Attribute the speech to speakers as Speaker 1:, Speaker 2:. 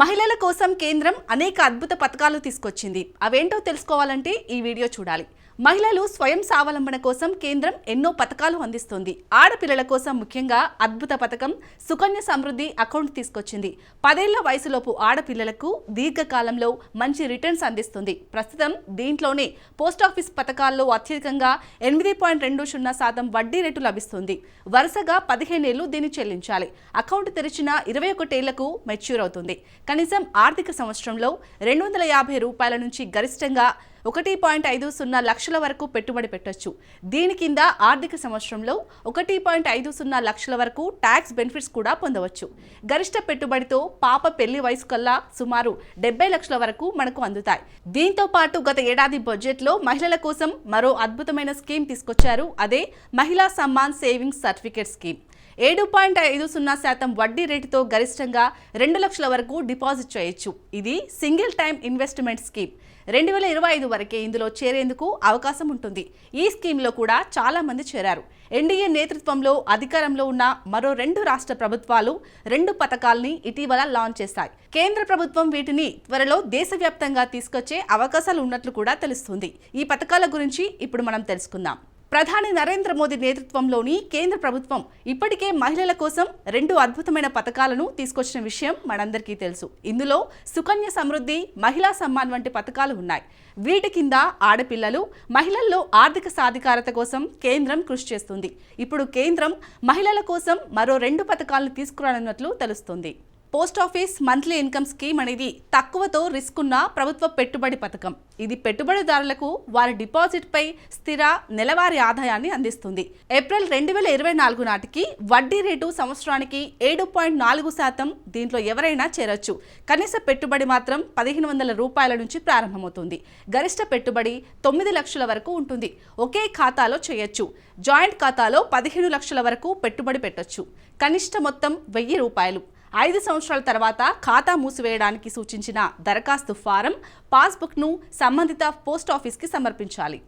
Speaker 1: మహిళల కోసం కేంద్రం అనేక అద్భుత పథకాలు తీసుకొచ్చింది. అవేంటో తెలుసుకోవాలంటే ఈ వీడియో చూడాలి. మహిళలు స్వయం స్వావలంబన కోసం కేంద్రం ఎన్నో పథకాలు అందిస్తుంది. ఆడపిల్లల కోసం ముఖ్యంగా అద్భుత పథకం సుకన్య సమృద్ధి అకౌంట్ తీసుకొచ్చింది. పదేళ్ళ వయసులోపు ఆడపిల్లలకు దీర్ఘకాలంలో మంచి రిటర్న్స్ అందిస్తుంది. ప్రస్తుతం దీంట్లోనే పోస్టాఫీస్ పథకాల్లో అత్యధికంగా ఎనిమిది పాయింట్ రెండు సున్నా శాతం వడ్డీ రేటు లభిస్తుంది. వరుసగా పదిహేనేళ్ళు దీన్ని చెల్లించాలి. అకౌంట్ తెరిచిన ఇరవై ఒకటేళ్ళకు మెచ్యూర్ అవుతుంది. కనీసం ఆర్థిక సంవత్సరంలో రెండు వందల యాభై రూపాయల నుంచి గరిష్టంగా ఒకటి పాయింట్ ఐదు సున్నా లక్షల వరకు పెట్టుబడి పెట్టొచ్చు. దీని కింద ఆర్థిక సంవత్సరంలో ఒకటి పాయింట్ ఐదు సున్నా లక్షల వరకు ట్యాక్స్ బెనిఫిట్స్ కూడా పొందవచ్చు. గరిష్ట పెట్టుబడితో పాప పెళ్ళి వయసు కల్లా సుమారు డెబ్బై లక్షల వరకు మనకు అందుతాయి. దీంతో పాటు గత ఏడాది బడ్జెట్లో మహిళల కోసం మరో అద్భుతమైన స్కీమ్ తీసుకొచ్చారు. అదే Mahila Samman savings certificate scheme. ఏడు పాయింట్ ఐదు సున్నా శాతం వడ్డీ రేటుతో గరిష్టంగా రెండు లక్షల వరకు డిపాజిట్ చేయొచ్చు. ఇది సింగిల్ టైం ఇన్వెస్ట్మెంట్ స్కీమ్. రెండు వేల ఇరవై ఐదు వరకే ఇందులో చేరేందుకు అవకాశం ఉంటుంది. ఈ స్కీమ్లో కూడా చాలా మంది చేరారు ఎన్డీఏ నేతృత్వంలో అధికారంలో ఉన్న మరో రెండు రాష్ట్ర ప్రభుత్వాలు రెండు పథకాల్ని ఇటీవల లాంచ్ చేశాయి. కేంద్ర ప్రభుత్వం వీటిని త్వరలో దేశవ్యాప్తంగా తీసుకొచ్చే అవకాశాలు ఉన్నట్లు కూడా తెలుస్తుంది. ఈ పథకాల గురించి ఇప్పుడు మనం తెలుసుకుందాం. ప్రధాని నరేంద్ర మోదీ నేతృత్వంలోని కేంద్ర ప్రభుత్వం ఇప్పటికే మహిళల కోసం రెండు అద్భుతమైన పథకాలను తీసుకొచ్చిన విషయం మనందరికీ తెలుసు. ఇందులో సుకన్య సమృద్ధి మహిళా సమ్మాన్ వంటి పథకాలు ఉన్నాయి. వీటి కింద ఆడపిల్లలు మహిళల్లో ఆర్థిక సాధికారత కోసం కేంద్రం కృషి చేస్తుంది. ఇప్పుడు కేంద్రం మహిళల కోసం మరో రెండు పథకాలను తీసుకురానున్నట్లు తెలుస్తుంది. Post office monthly income scheme అనేది తక్కువతో రిస్క్ ఉన్న ప్రభుత్వ పెట్టుబడి పథకం. ఇది పెట్టుబడిదారులకు వారి డిపాజిట్పై స్థిర నెలవారీ ఆదాయాన్ని అందిస్తుంది. ఏప్రిల్ రెండు వేల ఇరవై నాలుగు నాటికి వడ్డీ రేటు సంవత్సరానికి ఏడు పాయింట్ నాలుగు శాతం దీంట్లో ఎవరైనా చేరొచ్చు. కనీస పెట్టుబడి మాత్రం పదిహేను వందల రూపాయల నుంచి ప్రారంభమవుతుంది. గరిష్ట పెట్టుబడి తొమ్మిది లక్షల వరకు ఉంటుంది. ఒకే ఖాతాలో చేయొచ్చు. జాయింట్ ఖాతాలో పదిహేను లక్షల వరకు పెట్టుబడి పెట్టొచ్చు. కనిష్ట మొత్తం వెయ్యి రూపాయలు. ఐదు సంవత్సరాల తర్వాత ఖాతా మూసివేయడానికి సూచించిన దరఖాస్తు ఫారం పాస్బుక్ను సంబంధిత పోస్ట్ ఆఫీస్కి సమర్పించాలి.